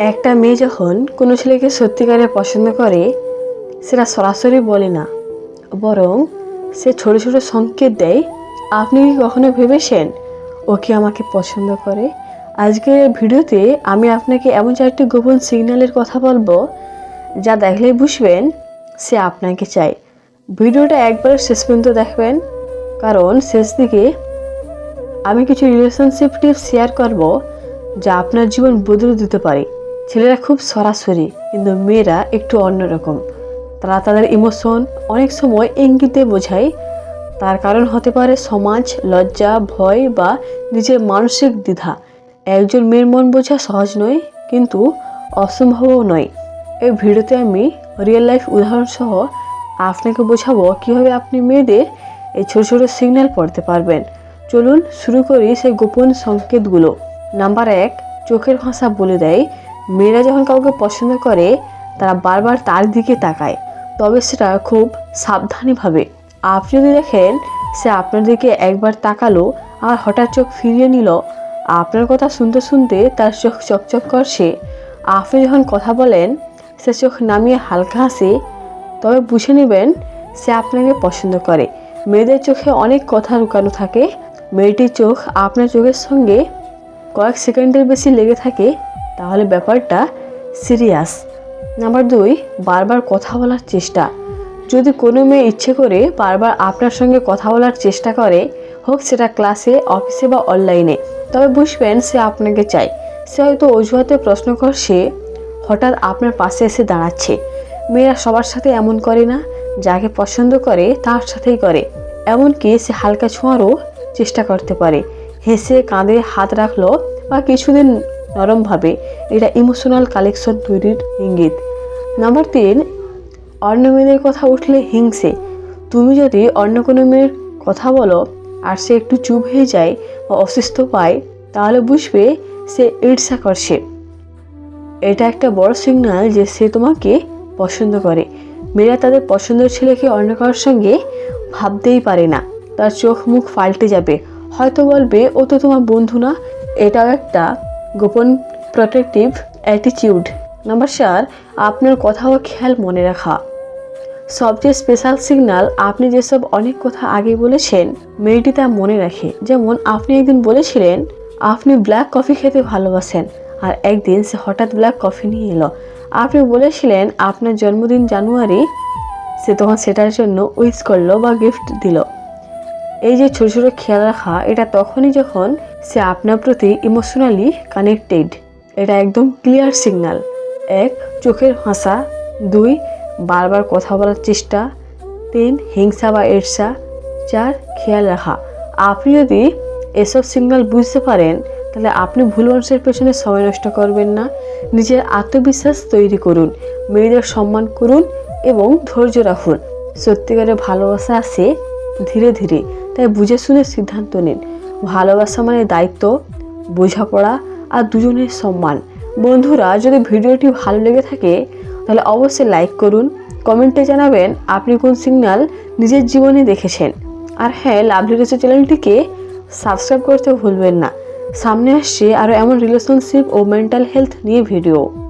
একটা মেয়ে যখন কোনো ছেলেকে সত্যিকারে পছন্দ করে, সেটা সরাসরি বলে না। বরং সে ছোট ছোট সংকেত দেয়, আপনি কি কখনো ভেবেছেন ও কি আমাকে পছন্দ করে? আজকের ভিডিওতে আমি আপনাকে এমন চারটি গোপন সিগন্যালের কথা বলব, যা দেখলেই বুঝবেন সে আপনাকে চায়। ভিডিওটা একবার শেষ পর্যন্ত দেখবেন, কারণ শেষ দিকে আমি কিছু রিলেশনশিপ টিপস শেয়ার করব, যা আপনার জীবন বদলে দিতে পারে। ছেলেরা খুব সরাসরি, কিন্তু মেয়েরা একটু অন্যরকম। তারা তাদের ইমোশন অনেক সময় ইঙ্গিতে বোঝায়। তার কারণ হতে পারে সমাজ, লজ্জা, ভয় বা নিজের মানসিক দ্বিধা। একজন মেয়ের মন বোঝা সহজ নয়, কিন্তু অসম্ভবও নয়। এই ভিডিওতে আমি রিয়েল লাইফ উদাহরণ সহ আপনাকে বোঝাবো কীভাবে আপনি মেয়েদের এই ছোটো ছোটো সিগন্যাল পড়তে পারবেন। চলুন শুরু করি সেই গোপন সংকেতগুলো। নাম্বার এক, চোখের ভাষা বলে দেয় মেয়েরা যখন কাউকে পছন্দ করে, তারা বারবার তার দিকে তাকায়। তবে সেটা খুব সাবধানীভাবে আপনি যদি দেখেন সে আপনার দিকে একবার তাকালো আর হঠাৎ চোখ ফিরিয়ে নিল, আপনার কথা শুনতে শুনতে তার চোখ চকচক করছে আপনি যখন কথা বলেন, সে চোখ নামিয়ে হালকা হাসে, তবে বুঝে নেবেন সে আপনাকে পছন্দ করে। মেয়েদের চোখে অনেক কথা লুকানো থাকে। মেয়েটির চোখ আপনার চোখের সঙ্গে কয়েক সেকেন্ডের বেশি লেগে থাকে। তাহলে ব্যাপারটা সিরিয়াস। নাম্বার দুই, বারবার কথা বলার চেষ্টা। যদি কোনো মেয়ে ইচ্ছে করে বারবার আপনার সঙ্গে কথা বলার চেষ্টা করে, হোক সেটা ক্লাসে, অফিসে বা অনলাইনে, তবে বুঝবেন সে আপনাকে চায়। সে হয়তো অজুহাতে প্রশ্ন করছে, হঠাৎ আপনার পাশে এসে দাঁড়াচ্ছে। মেয়েরা সবার সাথে এমন করে না, যাকে পছন্দ করে তার সাথেই করে। এমনকি সে হালকা ছোঁয়ারও চেষ্টা করতে পারে। হেসে কাঁধে হাত রাখল বা কিছুদিন নরমভাবে। এটা ইমোশনাল কালেকশন তৈরির ইঙ্গিত। নাম্বার তিন, অন্য মেয়েদের কথা উঠলে হিংসে। তুমি যদি অন্য কোনো মেয়ের কথা বলো, আর সে একটু চুপ হয়ে যায় বা অসুস্থ পায়, তাহলে বুঝবে সে ঈর্ষা করছে এটা একটা বড় সিগন্যাল যে সে তোমাকে পছন্দ করে। মেয়েরা তাদের পছন্দের ছেলেকে অন্য কারোর সঙ্গে ভাবতেই পারে না। তার চোখ মুখ পাল্টে যাবে। হয়তো বলবে, ও তো তোমার বন্ধু না। এটাও একটা গোপন প্রোটেক্টিভ অ্যাটিটিউড নাম্বার চার, আপনার কথা ও খেয়াল মনে রাখা। সবচেয়ে স্পেশাল সিগন্যাল আপনি যেসব অনেক কথা আগে বলেছেন, মেয়েটি তা মনে রাখে। যেমন, আপনি একদিন বলেছিলেন, আপনি ব্ল্যাক কফি খেতে ভালোবাসেন। আর একদিন সে হঠাৎ ব্ল্যাক কফি নিয়ে এলো। আপনি বলেছিলেন, আপনার জন্মদিন জানুয়ারি। সে তখন সেটার জন্য উইশ করল বা গিফট দিল। এই যে ছোটো ছোটো খেয়াল রাখা, এটা তখনই যখন সে আপনার প্রতি ইমোশনালি কানেক্টেড এটা একদম ক্লিয়ার সিগনাল এক, চোখের হাসা। দুই, বারবার কথা বলার চেষ্টা। তিন, হিংসা বা ঈর্ষা। চার, খেয়াল রাখা। আপনি যদি এসব সিগনাল বুঝতে পারেন, তাহলে আপনি ভুল মানুষের পেছনে সময় নষ্ট করবেন না। নিজের আত্মবিশ্বাস তৈরি করুন। মেয়েদের সম্মান করুন এবং ধৈর্য রাখুন। সত্যিকারের ভালোবাসা আসে ধীরে ধীরে। তাই বুঝে শুনে সিদ্ধান্ত নিন। ভালোবাসা মানে দায়িত্ব, বোঝাপড়া আর দুজনের সম্মান। বন্ধুরা, যদি ভিডিওটি ভালো লেগে থাকে, তাহলে অবশ্যই লাইক করুন। কমেন্টে জানাবেন আপনি কোন সিগন্যাল নিজের জীবনে দেখেছেন। আর হ্যাঁ লাভলি রেসো চ্যানেলটিকে সাবস্ক্রাইব করতে ভুলবেন না। সামনে আসছে আরও এমন রিলেশনশিপ ও মেন্টাল হেলথ নিয়ে ভিডিও